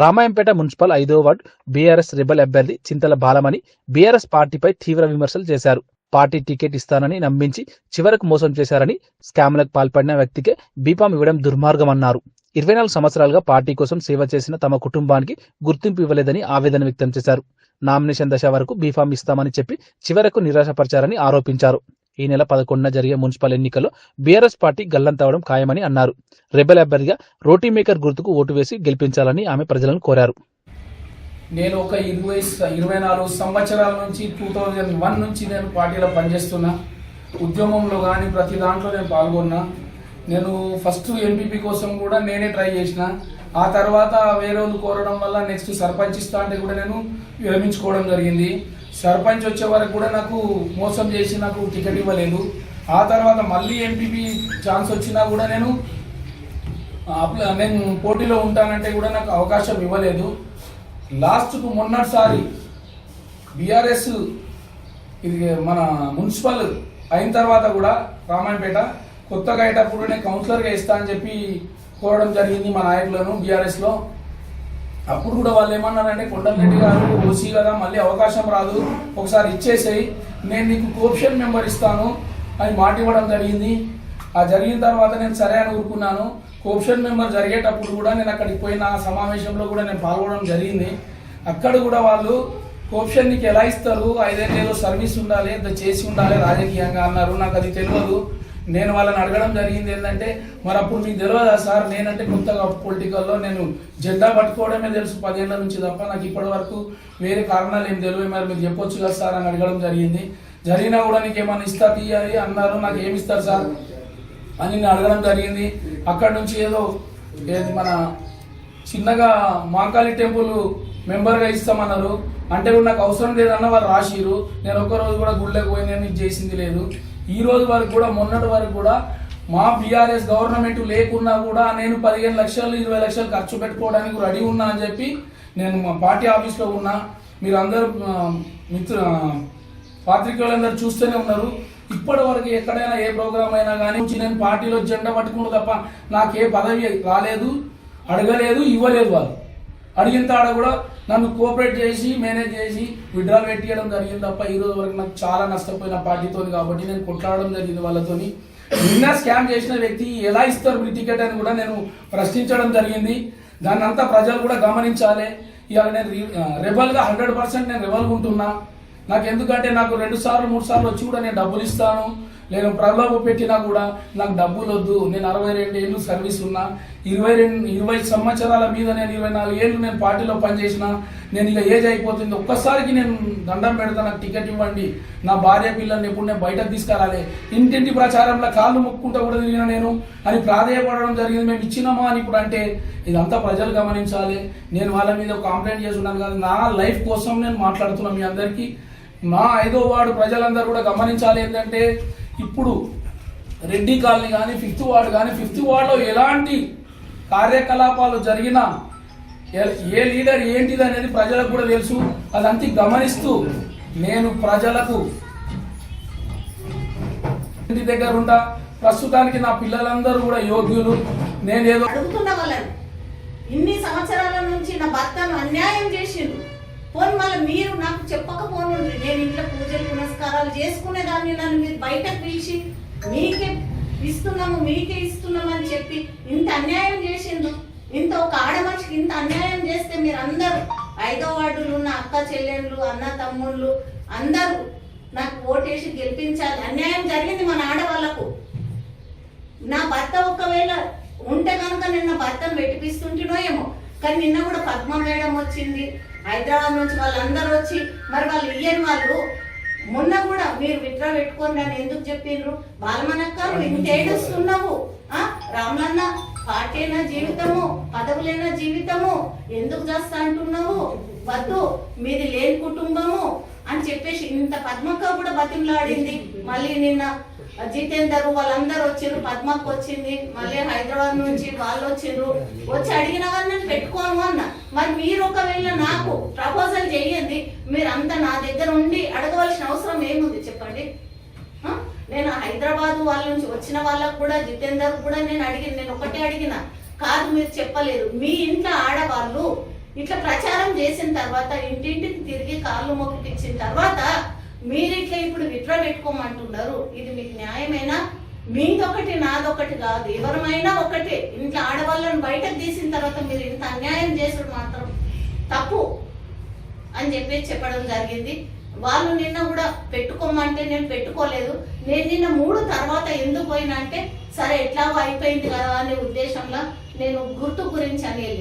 Ramayampet municipal ఐదో ward BRS rebel అభ్యర్థి Chintala Balamani BRS పార్టీపై తీవ్ర విమర్శలు చేశారు. పార్టీ టికెట్ ఇస్తానని నమ్మించి చివరకు మోసం చేశారని స్కామ్లకు పాల్పడిన వ్యక్తికే బీపాం ఇవ్వడం దుర్మార్గమన్నారు. ఇరవై నాలుగు సంవత్సరాలుగా పార్టీ కోసం సేవ చేసిన తమ కుటుంబానికి గుర్తింపు ఇవ్వలేదని ఆవేదన వ్యక్తం చేశారు. నామినేషన్ దశ వరకు బీఫామ్ ఇస్తామని చెప్పి చివరకు నిరాశపరిచారని ఆరోపించారు. ఈ నెల పదకొండున జరిగే మున్సిపల్ ఎన్నికల్లో బీఆర్ఎస్ పార్టీ గల్లంతవడం ఖాయమని అన్నారు. రెబెల్ అభ్యర్థిగా రోటీ మేకర్ గుర్తుకు ఓటు వేసి గెలిపించాలని ఆమె ప్రజలను కోరారు. నేను ఒక ఇరవై ఇరవై నాలుగు సంవత్సరాల నుంచి టూ థౌజండ్ వన్ నుంచి నేను పార్టీలో పనిచేస్తున్నా. ఉద్యమంలో కానీ ప్రతి దాంట్లో నేను పాల్గొన్నా. నేను ఫస్ట్ ఎంపీపీ కోసం కూడా నేనే ట్రై చేసిన. ఆ తర్వాత వేరే వాళ్ళు కోరడం వల్ల నెక్స్ట్ సర్పంచ్ ఇస్తా అంటే కూడా నేను విరమించుకోవడం జరిగింది. సర్పంచ్ వచ్చే వరకు కూడా నాకు మోసం చేసి నాకు టికెట్ ఇవ్వలేదు. ఆ తర్వాత మళ్ళీ ఎంపీపీ ఛాన్స్ వచ్చినా కూడా నేను నేను పోటీలో ఉంటానంటే కూడా నాకు అవకాశం ఇవ్వలేదు. లాస్ట్కు మొన్నటిసారి బీఆర్ఎస్ ఇది మన మున్సిపల్ అయిన తర్వాత కూడా రామాయణపేట కొత్తగా అయ్యేటప్పుడు నేను కౌన్సిలర్గా ఇస్తా అని చెప్పి కోరడం జరిగింది మా నాయకులను బీఆర్ఎస్లో అప్పుడు కూడా వాళ్ళు ఏమన్నారంటే కొండలరెడ్డి గారు ఓసీ కదా మళ్ళీ అవకాశం రాదు ఒకసారి ఇచ్చేసేయి నేను నీకు కోప్షన్ మెంబర్ ఇస్తాను అని మాట ఇవ్వడం జరిగింది. ఆ జరిగిన తర్వాత నేను సరే అని ఊరుకున్నాను. కోప్షన్ మెంబర్ జరిగేటప్పుడు కూడా నేను అక్కడికి పోయిన సమావేశంలో కూడా నేను పాల్గొనడం జరిగింది. అక్కడ కూడా వాళ్ళు కోప్షన్ నీకు ఎలా ఇస్తారు? ఐదేళ్ళు ఏదో సర్వీస్ ఉండాలి ఇంత చేసి ఉండాలి రాజకీయంగా అన్నారు. నాకు అది తెలియదు నేను వాళ్ళని అడగడం జరిగింది ఏంటంటే మరి అప్పుడు మీకు తెలియదా సార్? నేనంటే కొత్తగా పొలిటికల్లో నేను జెండా పట్టుకోవడమే తెలుసు పదేళ్ళ నుంచి తప్ప నాకు ఇప్పటి వరకు వేరే కారణాలు ఏం తెలియదు మరి మీరు చెప్పొచ్చు కదా సార్ అని అడగడం జరిగింది. జరిగినా కూడా నీకు ఏమైనా ఇస్తా తీయాలి అన్నారు. నాకు ఏమి ఇస్తారు సార్? అని నేను అడగడం జరిగింది. అక్కడ నుంచి ఏదో ఏది మన చిన్నగా మాంకాళి టెంపుల్ మెంబర్గా ఇస్తామన్నారు. అంటే కూడా నాకు అవసరం లేదన్న వాళ్ళు రాసిరు నేను ఒక్క రోజు కూడా గుళ్ళకి పోయి నేను ఇది చేసింది లేదు. ఈ రోజు వరకు కూడా మొన్నటి వరకు కూడా మా బీఆర్ఎస్ గవర్నమెంట్ లేకున్నా కూడా నేను పదిహేను లక్షలు ఇరవై లక్షలు ఖర్చు పెట్టుకోవడానికి రెడీ ఉన్నా అని చెప్పి నేను మా పార్టీ ఆఫీస్లో ఉన్నా. మీరు అందరూ మిత్రు పాత్రికేయులందరూ చూస్తూనే ఉన్నారు. ఇప్పటి వరకు ఎక్కడైనా ఏ ప్రోగ్రామ్ అయినా కానీ నేను పార్టీలో జెండా పట్టుకుంటూ తప్ప నాకు ఏ పదవి రాలేదు అడగలేదు ఇవ్వలేదు వాళ్ళు. అడిగిన తాడ కూడా నన్ను కోఆపరేట్ చేసి మేనేజ్ చేసి విడ్రాల్ పెట్టియడం జరిగింది తప్ప ఈ రోజు వరకు నాకు చాలా నష్టపోయిన పార్టీతో కాబట్టి నేను కొట్లాడడం జరిగింది వాళ్ళతోని. నిన్న స్కామ్ చేసిన వ్యక్తి ఎలా ఇస్తారు మీ టికెట్ అని కూడా నేను ప్రశ్నించడం జరిగింది. దాన్ని అంతా ప్రజలు కూడా గమనించాలి. ఇవాళ నేను రెబల్గా హండ్రెడ్ పర్సెంట్ నేను రెబల్గా ఉంటున్నా నాకు ఎందుకంటే నాకు రెండు సార్లు మూడు సార్లు వచ్చి కూడా నేను డబ్బులు ఇస్తాను. నేను ప్రలోభ పెట్టినా కూడా నాకు డబ్బులు వద్దు నేను అరవై రెండు ఏళ్ళు సర్వీస్ ఉన్నా. ఇరవై రెండు ఇరవై సంవత్సరాల మీద నేను ఇరవై నాలుగు ఏళ్ళు నేను పార్టీలో పనిచేసిన. నేను ఇక ఏజ్ అయిపోతుంది. ఒక్కసారికి నేను దండం పెడతా నాకు టికెట్ ఇవ్వండి. నా భార్య పిల్లల్ని ఎప్పుడు నేను బయటకు తీసుకురాలి. ఇంటింటి ప్రచారంలో కాళ్ళు మొక్కుంటా కూడా తిరిగిన నేను. అని ప్రాధేయపడడం జరిగింది. మేము ఇచ్చినామా అని ఇప్పుడు అంటే ఇదంతా ప్రజలు గమనించాలి. నేను వాళ్ళ మీద కంప్లైంట్ చేసి ఉన్నాను కదా నా లైఫ్ కోసం నేను మాట్లాడుతున్నా మీ అందరికీ. మా ఐదో వార్డు ప్రజలందరూ కూడా గమనించాలి ఏంటంటే ఇప్పుడు రెడ్డి కాలనీ కానీ ఫిఫ్త్ వార్డు కానీ ఫిఫ్త్ వార్డులో ఎలాంటి కార్యకలాపాలు జరిగినా ఏ- లీడర్ ఏంటిది అనేది ప్రజలకు కూడా తెలుసు. అదంతా గమనిస్తూ నేను ప్రజలకు ఇంటి దగ్గర ఉంటా. ప్రస్తుతానికి నా పిల్లలందరూ కూడా యోగ్యులు. నేను ఏదో అడుగుతున్న వాళ్ళని ఇన్ని సంవత్సరాల నుంచి నా భర్తను అన్యాయం చేసి పోనీ మళ్ళీ మీరు నాకు చెప్పకపోను నేను ఇంట్లో పూజలు పునస్కారాలు చేసుకునేదాన్ని నన్ను మీరు బయటకు పిలిచి మీకే ఇస్తున్నాము మీకే ఇస్తున్నామని చెప్పి ఇంత అన్యాయం చేసిండు ఇంత ఒక ఆడ మనిషికి ఇంత అన్యాయం చేస్తే మీరు అందరూ ఐదో వార్డులు ఉన్న అక్క చెల్లెళ్ళు అన్న తమ్ముళ్ళు అందరూ నాకు ఓటేసి గెలిపించాలి. అన్యాయం జరిగింది మన ఆడవాళ్ళకు. నా భర్త ఒకవేళ ఉంటే కనుక నిన్న భర్తను వెటిపిస్తుంటునో ఏమో. కానీ నిన్న కూడా పద్మ మేడం వచ్చింది. హైదరాబాద్ నుంచి వాళ్ళందరూ వచ్చి మరి వాళ్ళు ఇయ్యని వాళ్ళు. మొన్న కూడా మీరు విత్డ్రా పెట్టుకోండి అని ఎందుకు చెప్పిండ్రు? బాలమనక్క నువ్వు ఇంత ఏడుస్తున్నావు ఆ? రామన్న పార్టీనా జీవితము? పదవులైన జీవితము? ఎందుకు చేస్తా అంటున్నావు? వద్దు మీది లేని కుటుంబము అని చెప్పేసి ఇంత పద్మక్క కూడా బతిమలాడింది. మళ్ళీ నిన్న జితేందర్ వాళ్ళందరూ వచ్చిర్రు పద్మకు వచ్చింది మళ్ళీ హైదరాబాద్ నుంచి వాళ్ళు వచ్చిర్రు. వచ్చి అడిగిన కానీ నేను పెట్టుకోను అన్న. మరి మీరు ఒకవేళ నాకు ప్రపోజల్ చేయండి మీరంతా నా దగ్గర ఉండి అడగవలసిన అవసరం ఏముంది చెప్పండి? నేను హైదరాబాద్ వాళ్ళ నుంచి వచ్చిన వాళ్ళకు కూడా జితేందర్ కూడా నేను అడిగిన నేను ఒకటే అడిగిన. కాదు మీరు చెప్పలేదు. మీ ఇంట్లో ఆడవాళ్ళు ఇట్లా ప్రచారం చేసిన తర్వాత ఇంటింటికి తిరిగి కాళ్ళు మొక్కిపించిన తర్వాత మీరిట్లే ఇప్పుడు విట్ర పెట్టుకోమంటున్నారు. ఇది మీకు న్యాయమేనా? మీదొకటి నాదొకటి కాదు. ఎవరమైనా ఒకటే. ఇంట్లో ఆడవాళ్ళని బయటకు తీసిన తర్వాత మీరు ఇంత అన్యాయం చేసుడు మాత్రం తప్పు అని చెప్పేసి చెప్పడం జరిగింది. వాళ్ళు నిన్న కూడా పెట్టుకోమంటే నేను పెట్టుకోలేదు. నేను నిన్న మూడు తర్వాత ఎందుకు పోయినా అంటే సరే ఎట్లాగో అయిపోయింది కదా అనే ఉద్దేశంలో నేను గుర్తు గురించి అని వెళ్ళిన.